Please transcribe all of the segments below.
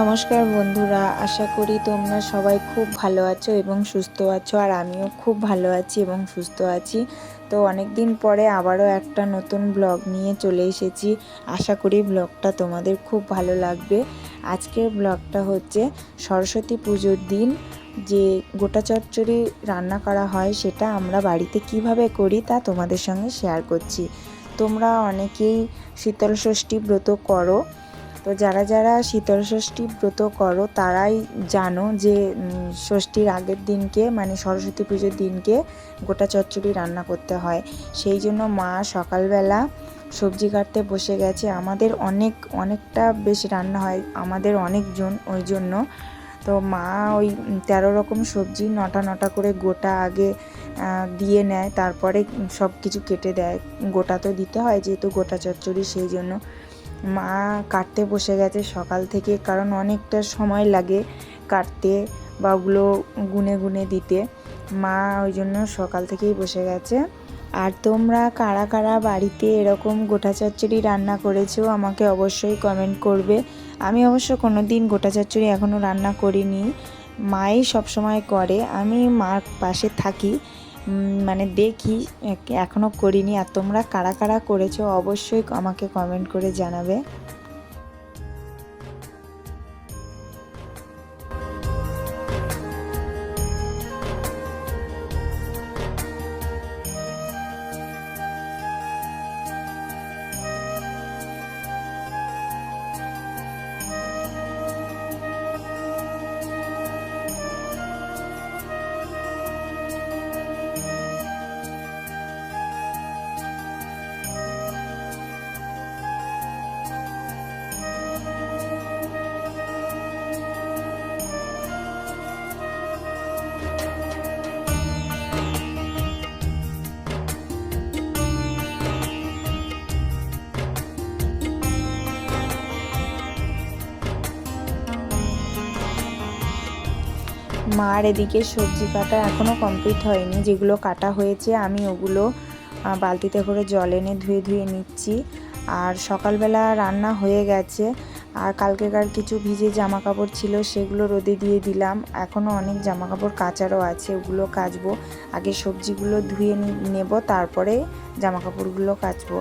নমস্কার বন্ধুরা, আশা করি তোমরা সবাই খুব ভালো আছো এবং সুস্থ আছো, আর আমিও খুব ভালো আছি এবং সুস্থ আছি। তো অনেক দিন পরে আবারও একটা নতুন ব্লগ নিয়ে চলে এসেছি। আশা করি ব্লগটা তোমাদের খুব ভালো লাগবে। আজকের ব্লগটা হচ্ছে সরস্বতী পুজোর দিন। যে গোটা চচ্চড়ি রান্না করা হয়, সেটা আমরা বাড়িতে কীভাবে করি তা তোমাদের সঙ্গে শেয়ার করছি। তোমরা অনেকেই শীতল ষষ্ঠী ব্রত করো তো যারা যারা শীতল ষষ্ঠী ব্রত করো, তারাই জানো যে ষষ্ঠীর আগের দিনকে মানে সরস্বতী পুজোর দিনকে গোটা চচ্চড়ি রান্না করতে হয়। সেই জন্য মা সকালবেলা সবজি কাটতে বসে গেছে। আমাদের অনেক, অনেকটা বেশি রান্না হয়, আমাদের অনেকজন ওই জন্য। তো মা ওই তেরো রকম সবজি নটা নটা করে গোটা আগে দিয়ে নেয়। তারপরে সব কিছু কেটে দেয়। গোটা তো দিতে হয়, যেহেতু গোটা চচ্চড়ি, সেই জন্য। মা কাটতে বসে গেছে সকাল থেকে, কারণ অনেকটা সময় লাগে কাটতে বা ওগুলো গুনে গুনে দিতে। মা ওই জন্য সকাল থেকেই বসে গেছে। আর তোমরা কারা কারা বাড়িতে এরকম গোটা চচ্চড়ি রান্না করেছ আমাকে অবশ্যই কমেন্ট করবে। আমি অবশ্য কোনো দিন গোটা চচ্চড়ি এখনও রান্না করিনি। মাই সবসময় করে, আমি মার পাশে থাকি। মানে দেখি এখনও করিনি। আর তোমরা কারা কারা করেছ অবশ্যই আমাকে কমেন্ট করে জানাবে। মার এদিকে সবজি কাটা এখনও কমপ্লিট হয়নি। যেগুলো কাটা হয়েছে, আমি ওগুলো বালতিতে করে জল এনে ধুয়ে ধুয়ে নিচ্ছি। আর সকালবেলা রান্না হয়ে গেছে। আর কালকেকার কিছু ভিজে জামা কাপড় ছিল, সেগুলো রোদে দিয়ে দিলাম। এখনও অনেক জামা কাপড় কাচারও আছে, ওগুলো কাচবো। আগে সবজিগুলো ধুয়ে নেব, তারপরে জামা কাপড়গুলো কাচবো।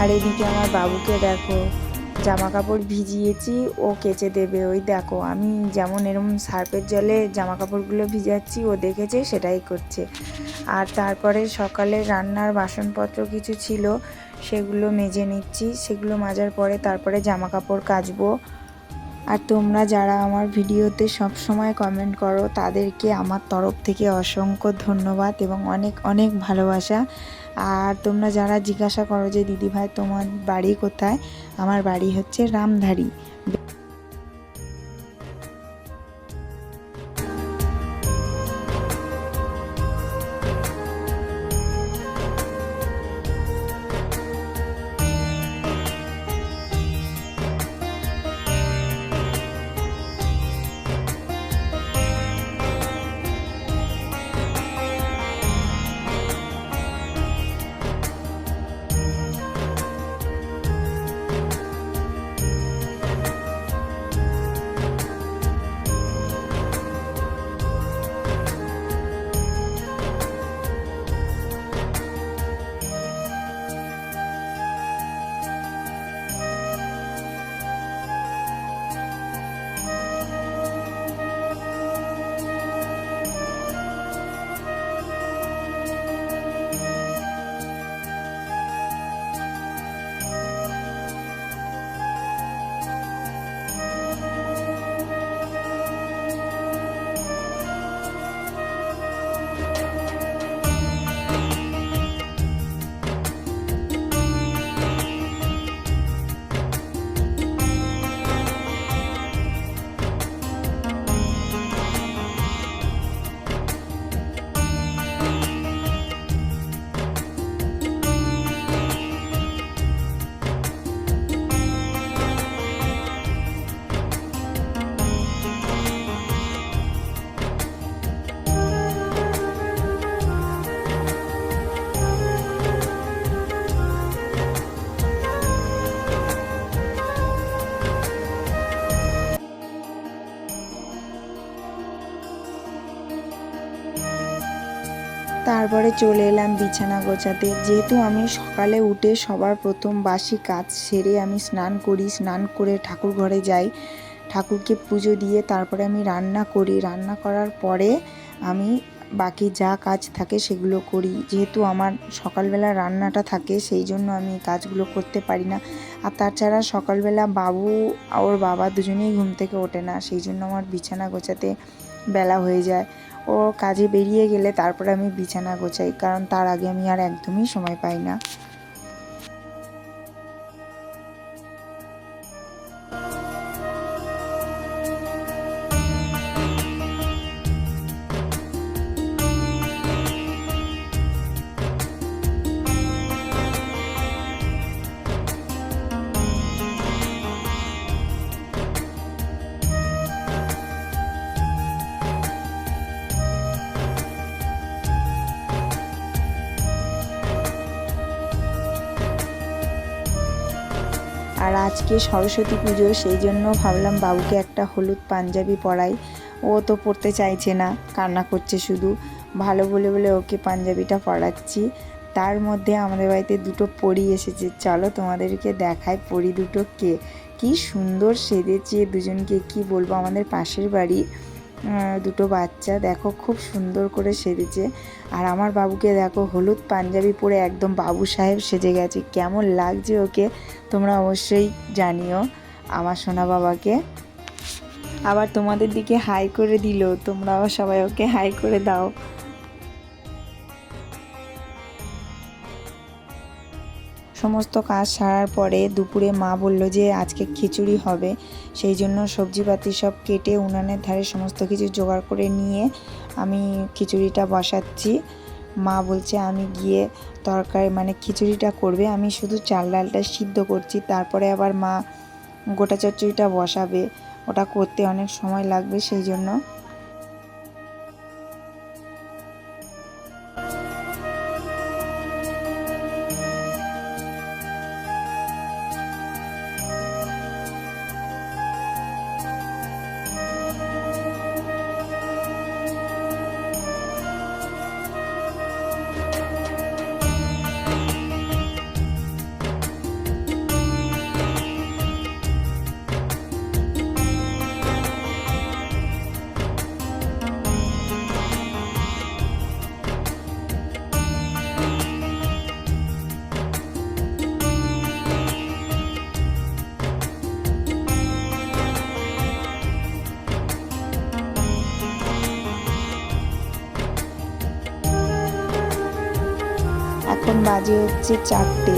আর এদিকে আমার বাবুকে দেখো জামা কাপড় ভিজিয়েছি, ও কেচে দেবে। ওই দেখো, আমি যেমন এরকম সার্ফের জলে জামা কাপড়গুলো ভিজাচ্ছি, ও দেখেছে, সেটাই করছে। আর তারপরে সকালে রান্নার বাসনপত্র কিছু ছিল, সেগুলো মেজে নিচ্ছি, সেগুলো মাজার পরে তারপরে জামা কাপড় কাচবো। আর তোমরা যারা আমার ভিডিওতে সব সময় কমেন্ট করো, তাদেরকে আমার তরফ থেকে অসংখ্য ধন্যবাদ এবং অনেক অনেক ভালোবাসা। আর তোমরা যারা জিজ্ঞাসা করো যে দিদিভাই তোমার বাড়ি কোথায়? আমার বাড়ি হচ্ছে রামধারী। তারপরে চলে এলাম বিছানা গোছাতে। যেহেতু আমি সকালে উঠে সবার প্রথম বাসি কাজ সেরে আমি স্নান করি, স্নান করে ঠাকুর ঘরে যাই। ঠাকুরকে পুজো দিয়ে তারপরে আমি রান্না করি। রান্না করার পরে আমি বাকি যা কাজ থাকে সেগুলো করি। যেহেতু আমার সকালবেলা রান্নাটা থাকে সেই জন্য আমি কাজগুলো করতে পারি না। আর তাছাড়া সকালবেলা বাবু ওর বাবা দুজনেই ঘুম থেকে ওঠে না। সেই জন্য আমার বিছানা গোছাতে বেলা হয়ে যায়। ও কাজে বেরিয়ে গেলে তারপরে আমি বিছানা গোছাই, কারণ তার আগে আমি আর একদমই সময় পাই না। আজকে সরস্বতী পুজো, সেই জন্য ভাবলাম বাবুকে একটা হলুদ পাঞ্জাবি পরাই। ও তো পরতে চাইছে না, কান্না করছে শুধু। ভালো বলে বলে ওকে পাঞ্জাবিটা পরাচ্ছি। তার মধ্যে আমাদের বাড়িতে দুটো পরি এসেছে। চলো তোমাদেরকে দেখায় পরি দুটো কে। কি সুন্দর সেজেছে, দুজনকে কি বলব? আমাদের পাশের বাড়ি দুটো বাচ্চা, দেখো খুব সুন্দর করে সেজেছে। আর আমার বাবুকে দেখো, হলুদ পাঞ্জাবি পরে একদম বাবু সাহেব সেজে গেছে। কেমন লাগছে ওকে, তোমরা অবশ্যই জানিও আমার সোনা বাবাকে। আবার তোমাদের দিকে হাই করে দিল, তোমরাও সবাই ওকে হাই করে দাও। সমস্ত কাজ সারার পরে দুপুরে মা বলল যে আজকে খিচুড়ি হবে। সেই জন্য সবজিপাতি সব কেটে উনানের ধারে সমস্ত কিছু জোগাড় করে নিয়ে আমি খিচুড়িটা বসাচ্ছি। মা বলছে, আমি গিয়ে তরকারি মানে খিচুড়িটা করবে। আমি শুধু চাল ডালটা সিদ্ধ করছি, তারপরে আবার মা গোটা চচ্চড়িটা বসাবে। ওটা করতে অনেক সময় লাগবে, সেই জন্য বাজে হচ্ছে চারটে।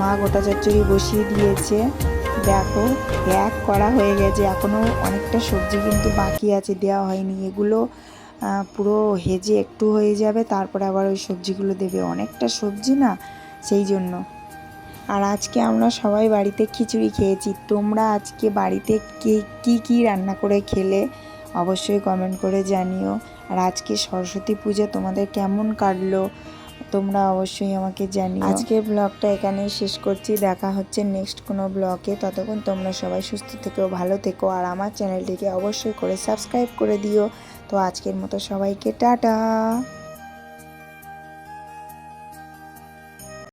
মা গোটা চচ্চড়ি বসিয়ে দিয়েছে। দেখো, এক করা হয়ে গেছে। এখনও অনেকটা সবজি কিন্তু বাকি আছে, দেওয়া হয়নি। এগুলো পুরো হেজে একটু হয়ে যাবে, তারপরে আবার ওই সবজিগুলো দেবে। অনেকটা সবজি না, সেই জন্য। আর আজকে আমরা সবাই বাড়িতে খিচুড়ি খেয়েছি। তোমরা আজকে বাড়িতে কে, কী কী রান্না করে খেলে, অবশ্যই কমেন্ট করে জানিও। আর আজকে সরস্বতী পূজা তোমাদের কেমন কাটলো? তোমরা অবশ্যই আমাকে জানি আজকের ব্লগটা এখানেই শেষ করছি। দেখা হচ্ছে নেক্সট কোনো ব্লগে। ততক্ষণ তোমরা সবাই সুস্থ থেকো, ভালো থেকো, আর আমার চ্যানেলটিকে অবশ্যই করে সাবস্ক্রাইব করে দিও। তো আজকের মতো সবাইকে টাটা।